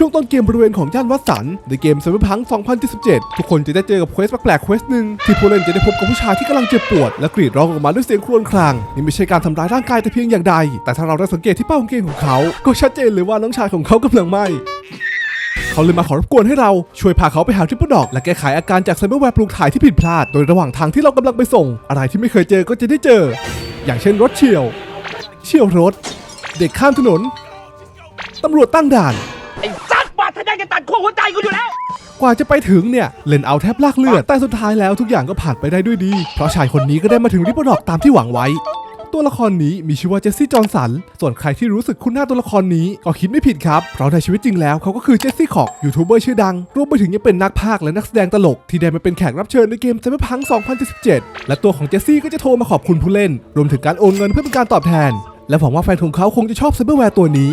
ช่วงต้นเกมบริเวณของย่านวัดสันในเกมเซ y ร์พัง2077ทุกคนจะได้เจอกับเควสแปลกๆเควสหนึ่งที่ผู้เล่นจะได้พบกับผู้ชายที่กำลังเจ็บปวด และกรีดร้องออกมาด้วยเสียงครวญคราง นี่ไม่ใช่การทำร้ายร่างกายแต่เพียงอย่างใด แต่ถ้าเราได้สังเกตที่เป้ากางเกงของเขา ก็ชัดเจนเลยว่าน้องชายของเขากำลังไหมเขาเลยมาขอรบกวนให้เราช่วยพาเขาไปหาทริปเปิลดอก และแก้ไขอาการจากไซเบอร์แวร์ปลูกถ่ายที่ผิดพลาด โดยระหว่างทางที่เรากำลังไปส่ง อะไรที่ไม่เคยเจอก็จะได้เจอ อย่างเช่นรถเฉียว เฉียวรถ เด็กข้ามถนนตำรวจตั้งด่าน จะตัดขั้วหัวใจกูอยู่แล้ว กว่าจะไปถึงเนี่ยเล่นเอาแทบลากเลือด แต่สุดท้ายแล้วทุกอย่างก็ผ่านไปได้ด้วยดี เพราะชายคนนี้ก็ได้มาถึงริปปอร์ดอกตามที่หวังไว้ ตัวละครนี้มีชื่อว่าเจสซี่จอห์นสัน ส่วนใครที่รู้สึกคุ้นหน้าตัวละครนี้ก็คิดไม่ผิดครับ เพราะในชีวิตจริงแล้วเขาก็คือเจสซี่ขอกยูทูบเบอร์ชื่อดัง รวมไปถึงยังเป็นนักพากย์และนักแสดงตลก ที่ได้มาเป็นแขกรับเชิญในเกม Cyberpunk 2077 และตัวของเจสซี่ก็จะโทรมาขอบคุณผู้เล่น รวมถึงการโอนเงินเพื่อเป็นการตอบแทนและหวังว่าแฟนของเขาคงจะชอบไซเบอร์แวร์ตัวนี้